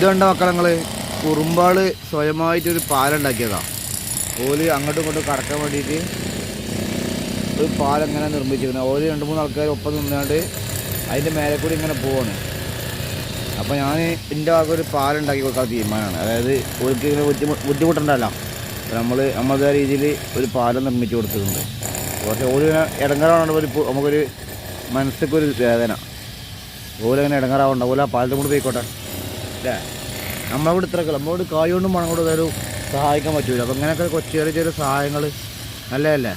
ഇത് കണ്ട മക്കളങ്ങൾ കുറുമ്പാൾ സ്വയമായിട്ടൊരു പാലുണ്ടാക്കിയതാണ് ഓൽ അങ്ങോട്ടും ഇങ്ങോട്ടും കടക്കാൻ വേണ്ടിയിട്ട് ഒരു പാലങ്ങനെ നിർമ്മിച്ചിരിക്കുന്നത് ഓൽ രണ്ട് മൂന്ന് ആൾക്കാർ ഒപ്പം നിന്നാണ്ട് അതിന്റെ മേലെ കൂടി ഇങ്ങനെ പോവാണ്. അപ്പോൾ ഞാൻ എന്റെ ഭാഗം ഒരു പാലുണ്ടാക്കി കൊടുക്കാൻ തീരുമാനമാണ് അതായത് ഓർക്ക് ഇങ്ങനെ ബുദ്ധിമുട്ട് ബുദ്ധിമുട്ടുണ്ടല്ലോ. നമ്മൾ നമ്മളെ രീതിയിൽ ഒരു പാലം നിർമ്മിച്ച് കൊടുത്തിട്ടുണ്ട്. പക്ഷേ ഓൽ ഇടങ്ങാറാണ് ഒരു നമുക്കൊരു മനസ്സിക്കൊരു വേദന. ഓലങ്ങനെ ഇടങ്ങാറാവണ്ട ഓല ആ പാലത്തും കൂടി പോയിക്കോട്ടെ. അല്ലേ? നമ്മളോട് ഇത്രയൊക്കെ നമ്മളോട് കായ് കൊണ്ടും മണം കൊണ്ടും സഹായിക്കാൻ പറ്റില്ല അപ്പം ഇങ്ങനെയൊക്കെ ചെറിയ ചെറിയ സഹായങ്ങൾ നല്ലതല്ലേ?